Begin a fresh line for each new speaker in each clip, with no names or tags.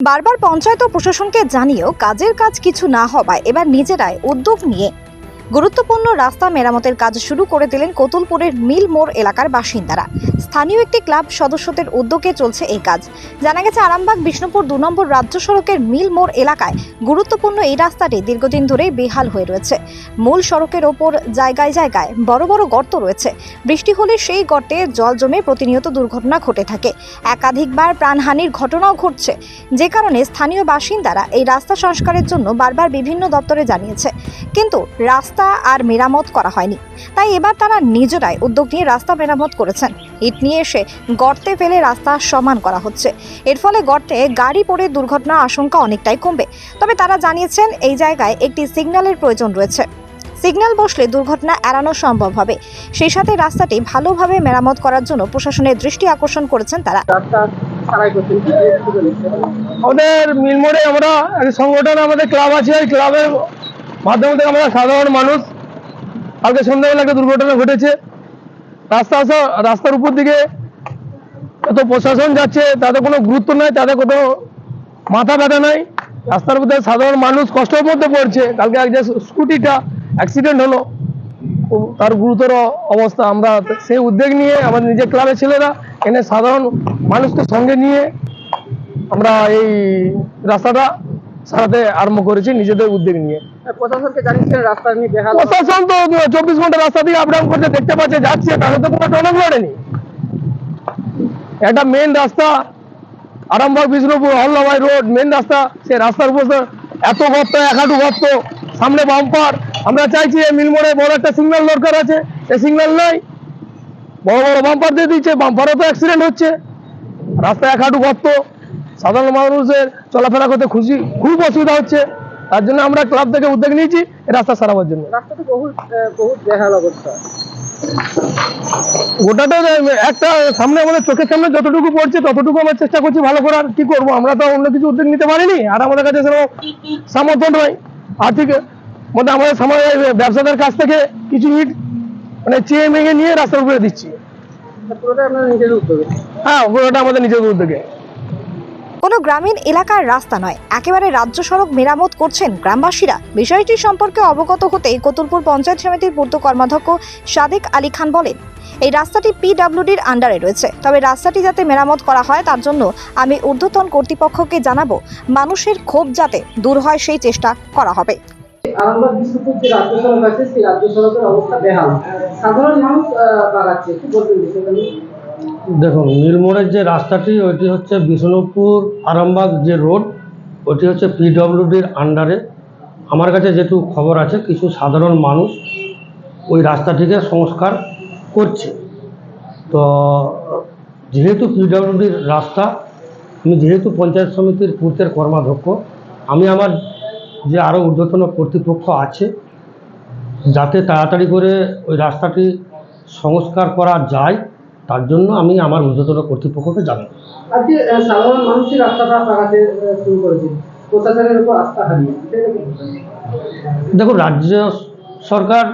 বারবার পঞ্চায়েত ও প্রশাসনকে জানিয়েও কাজের কাজ কিছু না হওয়ায় এবার নিজেরাই উদ্যোগ নিয়ে গুরুত্বপূর্ণ রাস্তা মেরামতের কাজ শুরু করে দিলেন কোতুলপুরের মিল মোড় এলাকার বাসিন্দারা। স্থানীয় একটি ক্লাব সদস্যদের উদ্যোগে চলছে এই কাজ। জানা গেছে, আরামবাগ, বিষ্ণুপুর দু নম্বর রাজ্য সড়কের মিল মোড় এলাকায় গুরুত্বপূর্ণ এই রাস্তাটি দীর্ঘদিন ধরেই বেহাল হয়ে রয়েছে। মূল সড়কের ওপর জায়গায় জায়গায় বড় বড় গর্ত রয়েছে। বৃষ্টি হলে সেই গর্তে জল জমে প্রতিনিয়ত দুর্ঘটনা ঘটে থাকে। একাধিকবার প্রাণহানির ঘটনাও ঘটছে। যে কারণে স্থানীয় বাসিন্দারা এই রাস্তা সংস্কারের জন্য বারবার বিভিন্ন দপ্তরে জানিয়েছে। কিন্তু রাস্তা আর মেরামত করা হয়নি। তাই এবার তারা নিজেরাই উদ্যোগ নিয়ে রাস্তা মেরামত করেছেন। ইট নিয়ে এসে গর্তে ফেলে রাস্তা সমান করা হচ্ছে। এর ফলে গর্তে গাড়ি পড়ে দুর্ঘটনার আশঙ্কা অনেকটাই কমবে। তবে তারা জানিয়েছেন এই জায়গায় একটি সিগন্যালের প্রয়োজন রয়েছে। সিগন্যাল বসলে দুর্ঘটনা এড়ানো সম্ভব হবে। সেই সাথে রাস্তাটি ভালোভাবে মেরামত করার জন্য প্রশাসনের দৃষ্টি আকর্ষণ করেছেন তারা।
রাস্তা?
আমাদের মিলমোড়ে আমরা সংগঠন, আমাদের ক্লাব আছে ক্লাবের মাধ্যমে থেকে আমরা সাধারণ মানুষ। কালকে সন্ধ্যাবেলা একটা দুর্ঘটনা ঘটেছে। রাস্তা আসা, রাস্তার উপর দিকে এত প্রশাসন যাচ্ছে, তাদের কোনো গুরুত্ব নাই, তাদের কোনো মাথা ব্যথা নাই। রাস্তার মধ্যে সাধারণ মানুষ কষ্টের মধ্যে পড়ছে। কালকে এক যে স্কুটিটা অ্যাক্সিডেন্ট হলো তার গুরুতর অবস্থা। আমরা সেই উদ্যোগ নিয়ে আমাদের নিজের ক্লাবের ছেলেরা, এনে সাধারণ মানুষকে সঙ্গে নিয়ে আমরা এই রাস্তাটা সারাতে আরম্ভ করেছি নিজেদের উদ্যোগ নিয়ে।
প্রশাসনকে জানিয়েছেন রাস্তা নিয়ে বেহাল
প্রশাসন তো চব্বিশ ঘণ্টা রাস্তা দিয়ে আপ ডাউন করতে দেখতে পাচ্ছে যাচ্ছে তাদের তো কোনো টনক লড়েনি একটা মেন রাস্তা আরামবাগ বিষ্ণুপুর হল্লাবাই রোড মেন রাস্তা সে রাস্তার উপর এত গর্ত এক হাঁটু গর্ত সামনে বাম্পার আমরা চাইছি এই মিলমোড়ে বড় একটা সিগন্যাল দরকার আছে এই সিগন্যাল নাই। বড় বড় বাম্পার দিয়ে দিচ্ছে বাম্পারও তো অ্যাক্সিডেন্ট হচ্ছে। রাস্তায় এক হাঁটু গর্ত সাধারণ মানুষের চলাফেরা করতে খুশি খুব অসুবিধা হচ্ছে। তার জন্য আমরা ক্লাব থেকে উদ্যোগ নিয়েছি রাস্তা সারাবার জন্য। গোটাটা একটা সামনে আমাদের চোখের সামনে যতটুকু পড়ছে ততটুকু আমরা চেষ্টা করছি ভালো করার। কি করব? আমরা তো অন্য কিছু উদ্যোগ নিতে পারিনি আর আমাদের কাছে সেরকম সামর্থ্য নয় আর্থিক মধ্যে আমাদের সময় ব্যবসাদার কাছ থেকে কিছু ইট মানে চেয়ে মেঙে নিয়ে রাস্তার উপরে দিচ্ছি।
পুরোটা
হ্যাঁ ওটা আমাদের নিজের উদ্যোগে।
কোনো গ্রামীণ এলাকার রাস্তা নয়। একেবারে রাজ্য সড়ক মেরামত করছেন গ্রামবাসীরা। বিষয়টি সম্পর্কে অবগত হতে কতুলপুর পঞ্চায়েত সমিতির পূর্ত কর্মাধ্যক্ষ সাদেক আলী খান বলেন, এই রাস্তাটি পিডাব্লিউডির আন্ডারে রয়েছে। তবে রাস্তাটি যাতে মেরামত করা হয়, তার জন্য আমি ঊর্ধ্বতন কর্তৃপক্ষকে জানাব। মানুষের ক্ষোভ যাতে দূর হয়, সেই চেষ্টা করা হবে।
যে রাজ্য সড়ক আছে, সেই রাজ্য সড়কের অবস্থা বেহাল। সাধারণ মানুষ নিয়ে?
দেখুন, নীলমোড়ের যে রাস্তাটি, ওইটি হচ্ছে বিষ্ণুপুর আরামবাগ যে রোড ওটি হচ্ছে পিডব্লিউডির আন্ডারে। আমার কাছে যেটুকু খবর আছে, কিছু সাধারণ মানুষ ওই রাস্তাটিকে সংস্কার করছে। তো, যেহেতু পিডব্লিউডির রাস্তা, আমি যেহেতু পঞ্চায়েত সমিতির পূর্তের কর্মাধ্যক্ষ, আমি আমার যে আরও ঊর্ধ্বতন কর্তৃপক্ষ আছে, যাতে তাড়াতাড়ি করে ওই রাস্তাটি সংস্কার করা যায় তার জন্য আমি আমার ঊর্ধ্বতন কর্তৃপক্ষকে জানাই
আজকে সাধারণ মানুষই রাস্তাটা লাগাতে শুরু করেছে। প্রশাসনের উপর আস্থা হারিয়ে। সেটা কি? বলবেন?
দেখুন রাজ্য সরকার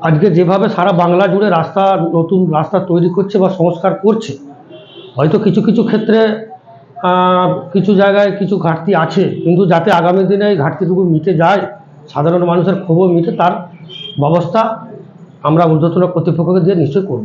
আজকে যেভাবে সারা বাংলা জুড়ে রাস্তা নতুন রাস্তা তৈরি করছে বা সংস্কার করছে হয়তো কিছু কিছু ক্ষেত্রে কিছু জায়গায় কিছু ঘাটতি আছে কিন্তু যাতে আগামী দিনে এই ঘাটতিটুকু মিটে যায় সাধারণ মানুষের ক্ষোভও মিটে তার ব্যবস্থা আমরা ঊর্ধ্বতন কর্তৃপক্ষকে দিয়ে নিশ্চয়ই করব।